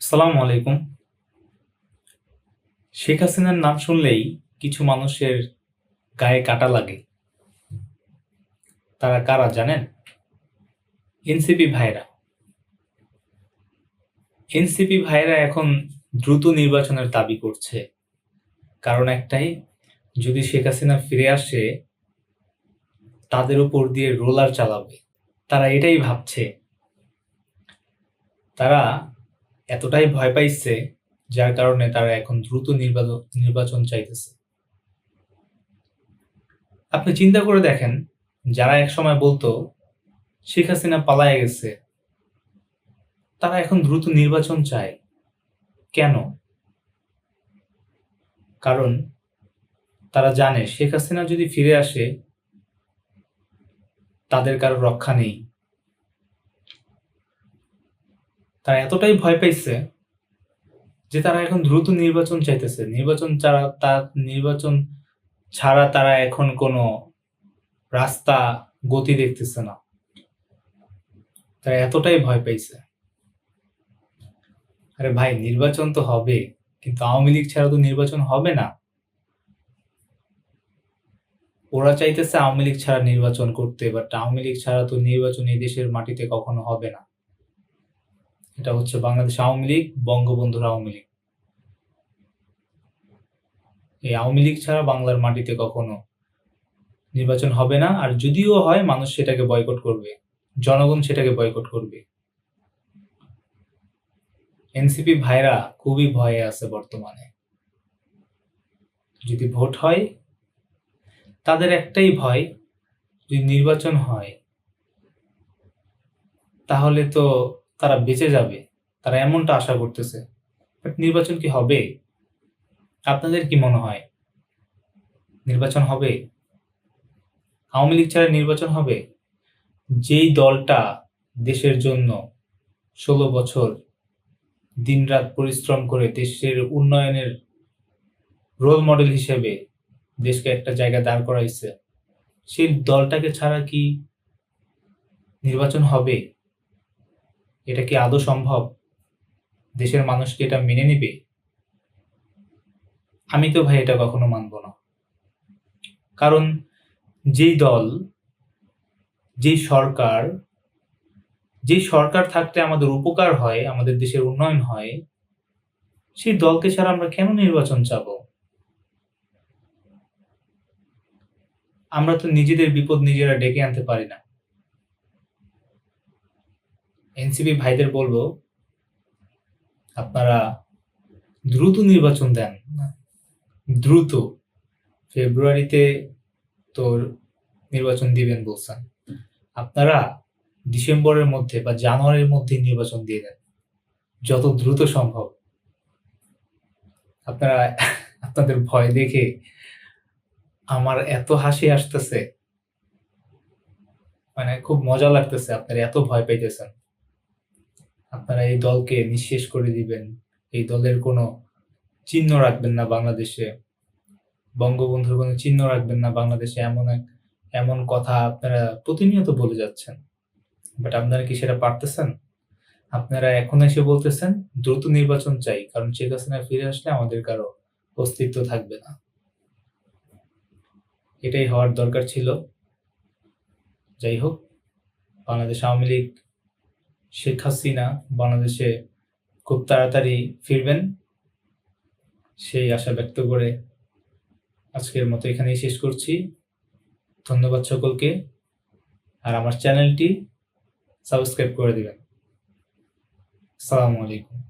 আসসালামু আলাইকুম। শেখ হাসিনার নাম শুনলেই কিছু মানুষের গায়ে কাটা লাগে। তারা কারা জানেন? এনসিপি ভাইরা। এনসিপি ভাইরা এখন দ্রুত নির্বাচনের দাবি করছে। কারণ একটাই, যদি শেখ হাসিনা ফিরে আসে, তাদের উপর দিয়ে রোলার চালাবে। তারা এটাই ভাবছে। তারা এতটাই ভয় পাইছে, যার কারণে তারা এখন দ্রুত নির্বাচন নির্বাচন চাইতেছে। আপনি চিন্তা করে দেখেন, যারা একসময় বলতো, শেখ হাসিনা পালায় গেছে। তারা এখন দ্রুত নির্বাচন চায়। কেন? কারণ তারা জানে, শেখ হাসিনা যদি ফিরে আসে, তাদের কারও রক্ষা নেই। তারা এতটাই ভয় পাইছে যে তারা এখন দ্রুত নির্বাচন চাইতেছে। নির্বাচন ছাড়া তার নির্বাচন ছাড়া তারা এখন কোনো রাস্তা, গতি দেখতেছে না। তারা এতটাই ভয় পাইছে। আরে ভাই, নির্বাচন তো হবে, কিন্তু আওয়ামী লীগ ছাড়া তো নির্বাচন হবে না। ওরা চাইতেছে আওয়ামী লীগ ছাড়া নির্বাচন করতে বাট আওয়ামী লীগ ছাড়া তো নির্বাচন এই দেশের মাটিতে কখনো হবে না। এটা হচ্ছে বাংলাদেশ আওয়ামী লীগ, বঙ্গবন্ধুর আওয়ামী লীগ। এই আওয়ামী লীগ ছাড়া বাংলার মাটিতে কখনো নির্বাচন হবে না, আর যদিও হয়, মানুষ সেটাকে বয়কট করবে, জনগণ সেটাকে বয়কট করবে। এনসিপি ভাইরা খুবই ভয়ে আছে বর্তমানে। যদি ভোট হয়, তাদের একটাই ভয়, যদি নির্বাচন হয়, তাহলে তো তারা বেঁচে যাবে, তারা এমনটা আশা করতেছে। বাট নির্বাচন কি হবে? আপনাদের কি মনে হয়? নির্বাচন হবে? আওয়ামী লীগ ছাড়া নির্বাচন হবে? যেই দলটা দেশের জন্য ষোলো বছর দিনরাত পরিশ্রম করে দেশের উন্নয়নের রোল মডেল হিসেবে দেশকে একটা জায়গা দাঁড় করাইছে, সেই দলটাকে ছাড়া কি নির্বাচন হবে? এটা কি আদৌ সম্ভব? দেশের মানুষ কি এটা মেনে নিবে? আমি তো ভাই এটা কখনো মানব না। কারণ যেই দল, যেই সরকার যেই সরকার থাকতে আমাদের উপকার হয়, আমাদের দেশের উন্নয়ন হয়, সেই দলকে ছাড়া আমরা কেন নির্বাচন চাব? আমরা তো নিজেদের বিপদ নিজেরা ডেকে আনতে পারি না। এনসিপি ভাইদের বলব, আপনারা দ্রুত নির্বাচন দেন। দ্রুত। ফেব্রুয়ারিতে তোর নির্বাচন দিবেন বলছেন। আপনারা ডিসেম্বরের মধ্যে বা জানুয়ারির মধ্যে নির্বাচন দিয়ে দেন। যত দ্রুত সম্ভব। আপনারা আপনাদের ভয় দেখে আমার এত হাসি আসতেছে। মানে খুব মজা লাগতেছে, আপনারা এত ভয় পাইতেছেন। আপনারা এই দলকে নিঃশেষ করে দিবেন। এই দলের কোনো চিহ্ন রাখবেন না বাংলাদেশে। বঙ্গবন্ধুর কোনো চিহ্ন রাখবেন না বাংলাদেশে, এমন এক, এমন কথা আপনারা প্রতিনিয়ত বলে যাচ্ছেন। বাট আপনারা কি সেটা পারতেছেন? আপনারা এখন এসে বলতেছেন, দ্রুত নির্বাচন চাই, কারণ শেখ হাসিনা ফিরে আসলে আমাদের কারও অস্তিত্ব থাকবে না। এটাই হওয়ার দরকার ছিল। যাই হোক, বাংলাদেশ আওয়ামী লীগ শেখ হাসিনা বাংলাদেশে খুব তাড়াতাড়ি ফিরবেন। সেই আশা ব্যক্ত করে আজকের মতো এখানেই শেষ করছি। ধন্যবাদ সকলকে। আর আমার চ্যানেলটি সাবস্ক্রাইব করে দেবেন। সালামু আলাইকুম।